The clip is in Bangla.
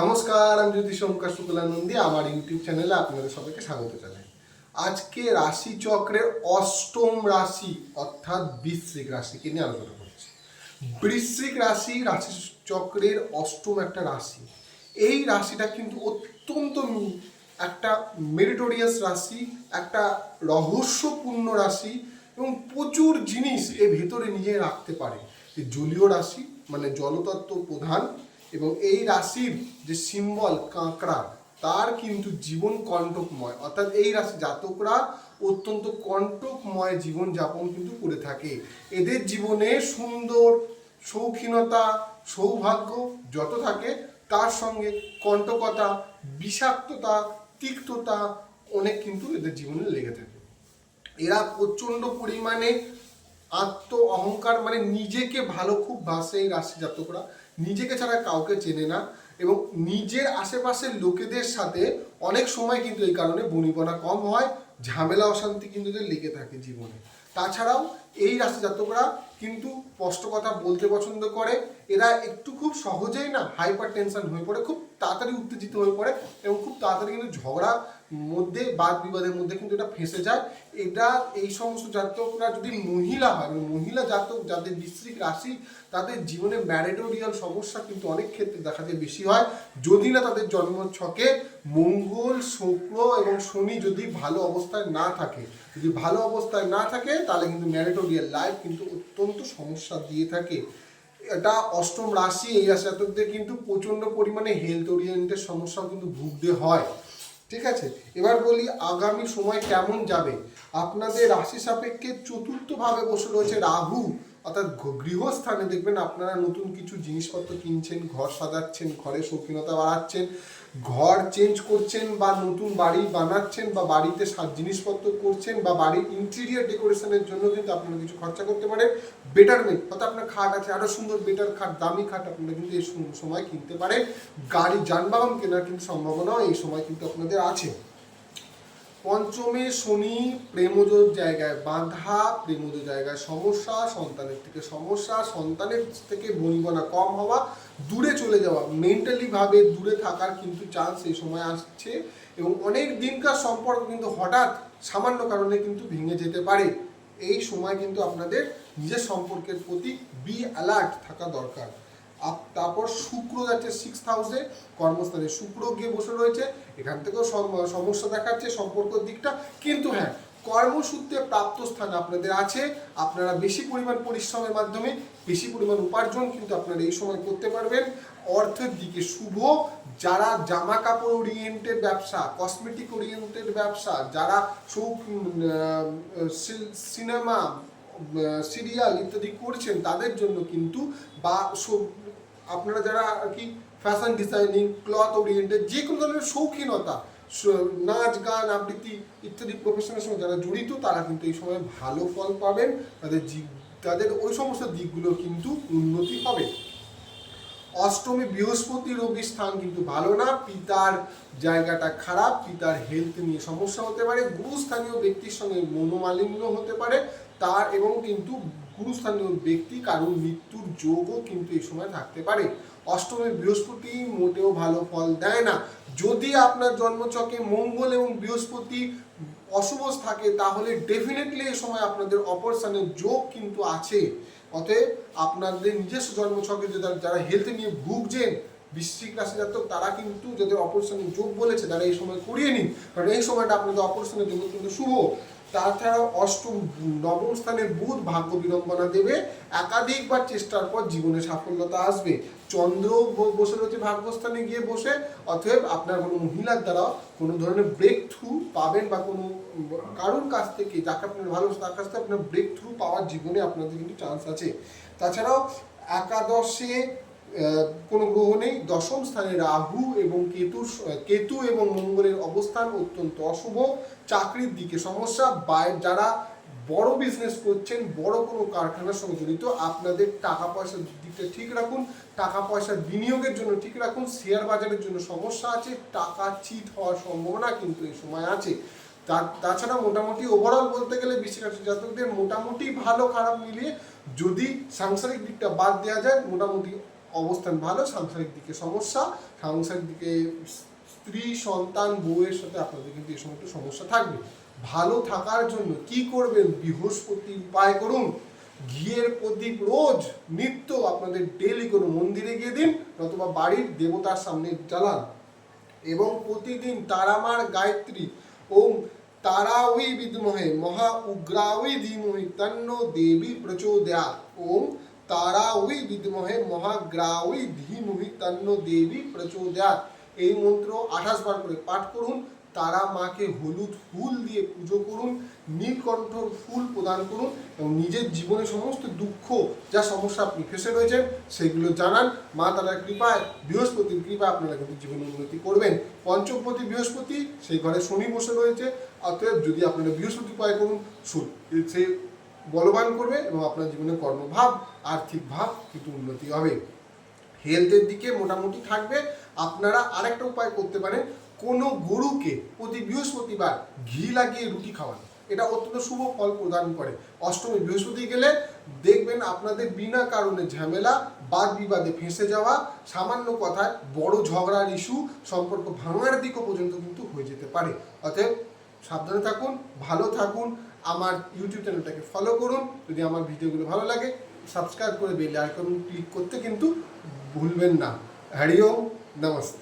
নমস্কার, আমি জ্যোতিষ ওমকার শুক্লানন্দী, আমার ইউটিউব চ্যানেলে আপনাদের সবাইকে স্বাগত জানাই। আজকে রাশি চক্রের অষ্টম রাশি, অর্থাৎ বৃশ্চিক রাশিকে নিয়ে আলোচনা করছি। বৃশ্চিক রাশি রাশি চক্রের অষ্টম একটা রাশি। এই রাশিটা কিন্তু অত্যন্ত একটা মেরিটোরিয়াস রাশি, একটা রহস্যপূর্ণ রাশি এবং প্রচুর জিনিস এর ভেতরে নিয়ে রাখতে পারে। জলীয় রাশি মানে জলতত্ত্ব প্রধান এবং এই রাশির যে সিম্বল কাঁকড়া, তার কিন্তু জীবন কণ্টকময়। অর্থাৎ এই রাশি জাতকরা অত্যন্ত কণ্টকময় জীবন যাপন কিন্তু করে থাকে। এদের জীবনে সুন্দর, শৌখিনতা, সৌভাগ্য যত থাকে, তার সঙ্গে কণ্টকতা, বিষাক্ততা, তিক্ততা অনেক কিন্তু এদের জীবনে লেগে থাকে। এরা প্রচণ্ড পরিমাণে আত্ম অহংকার মানে নিজেকে ভালো খুব বাসে এই রাশি জাতকরা। নিজেকে ছাড়া কাউকে চেনে না এবং নিজের আশেপাশের লোকেদের সাথে অনেক সময় কিন্তু এই কারণে বনিবনা কম হয়, ঝামেলা, অশান্তি কিন্তু লেগে থাকে জীবনে। তাছাড়াও এই রাশি জাতকরা কিন্তু স্পষ্ট কথা বলতে পছন্দ করে। এরা একটু খুব সহজেই না হাইপার টেনশন হয়ে পড়ে, খুব তাড়াতাড়ি উত্তেজিত হয়ে পড়ে এবং খুব তাড়াতাড়ি কিন্তু ঝগড়া মধ্যে, বাদ বিবাদের মধ্যে কিন্তু এটা ফেঁসে যায়। এটা এই সমস্ত জাতকরা যদি মহিলা হয় মহিলা জাতক যাদের বৃশ্চিক রাশি, তাদের জীবনে ম্যারিটোরিয়াল সমস্যা কিন্তু অনেক ক্ষেত্রে দেখা যায় বেশি হয়। যদি না তাদের জন্ম ছকে মঙ্গল, শুক্র এবং শনি যদি ভালো অবস্থায় না থাকে, যদি ভালো অবস্থায় না থাকে, তাহলে কিন্তু ম্যারেটোরিয়াল লাইফ কিন্তু অত্যন্ত সমস্যা দিয়ে থাকে। এটা অষ্টম রাশি, এই রাশি জাতকদের কিন্তু প্রচণ্ড পরিমাণে হেলথ ওরিয়েন্টেড সমস্যাও কিন্তু ভুগতে হয়। ঠিক আছে? এবার বলি আগামী সময় কেমন যাবে? আপনাদের রাশি সাপেক্ষে চতুর্থভাবে বসে রয়েছে রাহু। অর্থাৎ গৃহস্থানে দেখবেন আপনারা নতুন কিছু জিনিসপত্র কিনছেন, ঘর সাজাচ্ছেন, ঘরে শৌখিনতা বাড়াচ্ছেন। ঘর চেঞ্জ করছেন বা নতুন বাড়ি বানাচ্ছেন বা বাড়িতে সাত জিনিসপত্র করছেন বা বাড়ির ইন্টেরিয়ার ডেকোরেশনের জন্য কিন্তু আপনারা কিছু খরচা করতে পারেন। বেটারমেন্ট অর্থাৎ আপনার খাট আছে আরও সুন্দর বেটার খাট, দামি খাট আপনারা কিন্তু এই সময় কিনতে পারেন। গাড়ি যানবাহন কেনার কিন্তু সম্ভাবনাও এই সময় কিন্তু আপনাদের আছে। পঞ্চমে শনি প্রেমজ জায়গায়, বাধা প্রেমজ জায়গায়। সমস্যা সন্তানের থেকে সমস্যা, সন্তানের থেকে বনিবনা কম হওয়া, দূরে চলে যাওয়া। মেন্টালি ভাবে দূরে থাকার কিন্তু চান্স এই সময় আসছে এবং অনেক দিনকার সম্পর্ক কিন্তু হঠাৎ সামান্য কারণে কিন্তু ভেঙে যেতে পারে। এই সময় কিন্তু আপনাদের নিজের সম্পর্কের প্রতি বি অ্যালার্ট থাকা দরকার। তারপর শুক্র যাচ্ছে সিক্স হাউসে কর্মস্থানে শুক্র গিয়ে বসে রয়েছে। এখান থেকেও সম- সমস্যা দেখাচ্ছে সম্পর্কের দিকটা। কিন্তু হ্যাঁ কর্মসূত্রে প্রাপ্ত স্থান আপনাদের আছে। আপনারা বেশি পরিমাণ পরিশ্রমের মাধ্যমে বেশি পরিমাণ উপার্জন কিন্তু আপনারা এই সময় করতে পারবেন। অর্থের দিকে শুভ। যারা জামা কাপড় ওরিয়েন্টেড ব্যবসা কসমেটিক ওরিয়েন্টেড ব্যবসা, যারা সৌখ সিনেমা সিরিয়াল ইত্যাদি করছেন, তাদের জন্য কিন্তু বা আপনারা যারা আর কি ফ্যাশন ডিজাইনিং ক্লথ ওরিয়েন্টেড যে কোনো ধরনের শৌখিনতা নাচ, গান, আবৃত্তি ইত্যাদি প্রফেশনের সঙ্গে যারা জড়িত, তারা কিন্তু এই সময় ভালো ফল পাবেন। তাদের তাদের ওই সমস্ত দিকগুলো কিন্তু উন্নতি হবে। অষ্টমী, বৃহস্পতি, রবি স্থান কিন্তু ভালো না। পিতার জায়গাটা খারাপ, পিতার হেলথ নিয়ে সমস্যা হতে পারে, গুরুস্থানীয় ব্যক্তির সঙ্গে মনোমালিন্য হতে পারে। তার এবং কিন্তু গুরুস্থানীয় ব্যক্তি কারোর মৃত্যুর যোগও কিন্তু এই সময় থাকতে পারে। অষ্টমে বৃহস্পতি মোটেও ভালো ফল দেয় না। যদি আপনার জন্মচকে মঙ্গল এবং বৃহস্পতি অশুভ থাকে, তাহলে ডেফিনেটলি এই সময় আপনাদের অপারেশনের যোগ কিন্তু আছে। অতএব আপনাদের নিজস্ব জন্মচকে যদি যারা হেলথ নিয়ে ভুগছেন বৃশ্চিক রাশি জাতক তারা কিন্তু যাদের অপারেশনের যোগ বলেছে তারা এই সময় করিয়ে নিন। কারণ এই সময়টা আপনাদের অপারেশনের জন্য কিন্তু শুভ। তাছাড়াও অষ্টম নবম স্থানের বুধ ভাগ্য বিড়ম্বনা দেবে। একাধিকবার চেষ্টার পর জীবনে সাফল্যতা আসবে। চন্দ্র বসে রয়েছে ভাগ্যস্থানে গিয়ে বসে। অতএব আপনার কোনো মহিলার দ্বারা কোনো ধরনের ব্রেক থ্রু পাবেন বা কোনো কারোর কাছ থেকে, যাকে আপনার ভালো তার কাছ থেকে আপনার ব্রেক থ্রু পাওয়ার জীবনে আপনাদের কিন্তু চান্স আছে। তাছাড়াও একাদশে কোনো গ্রহ নেই। দশম স্থানে রাহু এবং কেতু কেতু এবং মঙ্গলের অবস্থান অত্যন্ত অশুভ। চাকরির দিকে সমস্যা। যারা বড় বিজনেস করছেন, বড় কোনো কারখানার সঙ্গে জড়িত, আপনাদের টাকা পয়সার দিকটা ঠিক রাখুন। টাকা পয়সা বিনিয়োগের জন্য ঠিক রাখুন। শেয়ার বাজারের জন্য সমস্যা আছে। টাকা চিট হওয়ার সম্ভাবনা কিন্তু এই সময় আছে। তাছাড়া মোটামুটি ওভারঅল বলতে গেলে বিশ্বরাশি জাতকদের মোটামুটি ভালো খারাপ মিলিয়ে যদি সাংসারিক দিকটা বাদ দেওয়া যায়, মোটামুটি অবস্থান ভালো, সাংসারিক দিকে সমস্যা, সাংসারিক দিকে স্ত্রী, সন্তান, বউয়ের সাথে আপনাদের কিন্তু এই সময় একটু সমস্যা থাকবে। ভালো থাকার জন্য কি করবেন? বৃহস্পতি উপায় করুন। ঘিয়ের প্রদীপ রোজ নিত্য আপনাদের ডেলি কোনো মন্দিরে গিয়ে দিন অথবা বাড়ির দেবতার সামনে জ্বালান। এবং প্রতিদিন তারামার গায়ত্রী, ওম তারাওই বিদ্মহে, মহা উগ্রাওই ধীমহি, তন্ন দেবী প্রচোদয়াৎ ওম তারাওই বিদ্মহে মহাগ্রাওই ধীমহি তন্ন দেবী প্রচোদয়াৎ এই মন্ত্র আঠাশ বার করে পাঠ করুন, তারা মাকে হলুদ ফুল দিয়ে পুজো করুন, নীলকণ্ঠর ফুল প্রদান করুন এবং নিজের জীবনে সমস্ত দুঃখ, যা সমস্যা আপনি ফেসে রয়েছেন, সেগুলো জানান। মা তারার কৃপায়, বৃহস্পতির কৃপায় আপনারা কিন্তু জীবনে উন্নতি করবেন। পঞ্চমপতি বৃহস্পতি, সেই ঘরে শনি বসে রয়েছে, অতএব যদি আপনারা বৃহস্পতি উপায় করুন সে বলবান করবে এবং আপনার জীবনে কর্মভাব, আর্থিক ভাব কিন্তু উন্নতি হবে। হেলথের দিকে মোটামুটি থাকবে। আপনারা আরেকটা উপায় করতে পারেন। কোনো গরুকে প্রতি বৃহস্পতিবার ঘি লাগিয়ে রুটি খাওয়ান। এটা অত্যন্ত শুভ ফল প্রদান করে। অষ্টমী, বৃহস্পতি গেলে দেখবেন আপনাদের বিনা কারণে ঝামেলা, বাদ বিবাদে ফেঁসে যাওয়া, সামান্য কথায় বড় ঝগড়ার ইস্যু সম্পর্ক ভাঙার দিকও পর্যন্ত কিন্তু হয়ে যেতে পারে। অতএব সাবধানে থাকুন, ভালো থাকুন আমার ইউটিউব চ্যানেলটাকে ফলো করুন। যদি আমার ভিডিওগুলো ভালো লাগে সাবস্ক্রাইব করে বেল আইকন ক্লিক করতে কিন্তু ভুলবেন না। হ্যারি ওম, নমস্তে।